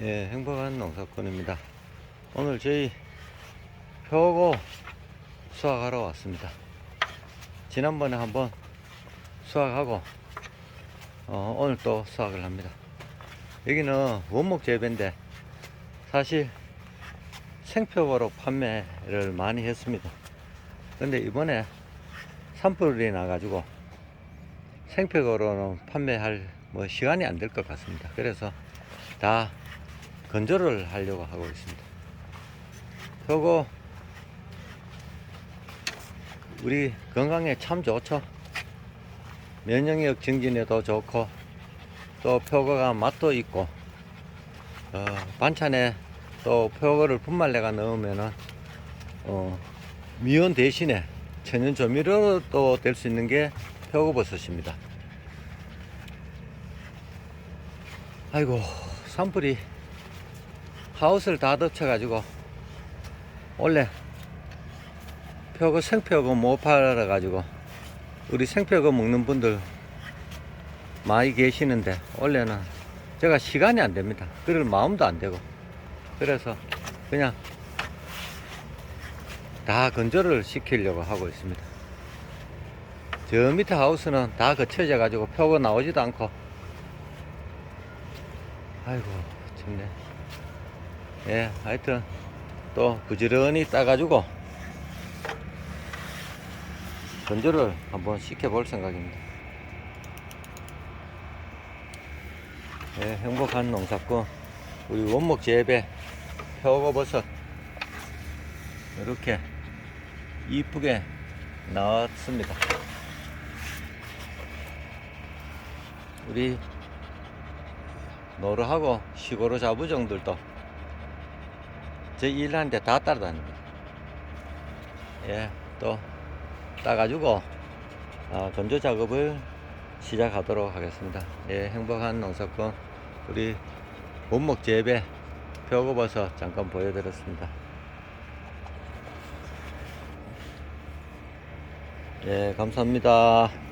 예, 행복한 농사꾼입니다. 오늘 저희 표고 수확하러 왔습니다. 지난번에 한번 수확하고 어, 오늘 또 수확을 합니다. 여기는 원목 재배인데 사실 생표고로 판매를 많이 했습니다. 근데 이번에 산불이 나가지고 생표고로는 판매할 뭐 시간이 안 될 것 같습니다. 그래서 다 건조를 하려고 하고 있습니다. 표고 우리 건강에 참 좋죠. 면역력 증진에도 좋고 또 표고가 맛도 있고 어, 반찬에 또 표고를 분말내가 넣으면은 어, 미원 대신에 천연 조미료도 될수 있는 게 표고버섯입니다. 아이고 산불이 하우스를 다 덮쳐가지고 원래 표고 생표고 못 팔아가지고 우리 생표고 먹는 분들 많이 계시는데 원래는 제가 시간이 안 됩니다. 그럴 마음도 안 되고 그래서 그냥 다 건조를 시키려고 하고 있습니다. 저 밑에 하우스는 다 거쳐져 가지고 표고 나오지도 않고 아이고 참네 예 하여튼 또 부지런히 따가지고 건조를 한번 시켜볼 생각입니다. 예 행복한 농사꾼 우리 원목 재배 표고버섯 이렇게 이쁘게 나왔습니다. 우리 노루하고 시골로 자부정들도 저 일하는데 다 따라다닙니다. 예, 또 따가지고 아, 건조 작업을 시작하도록 하겠습니다. 예, 행복한 농사꾼 우리 원목 재배 표고버섯 잠깐 보여드렸습니다. 예, 감사합니다.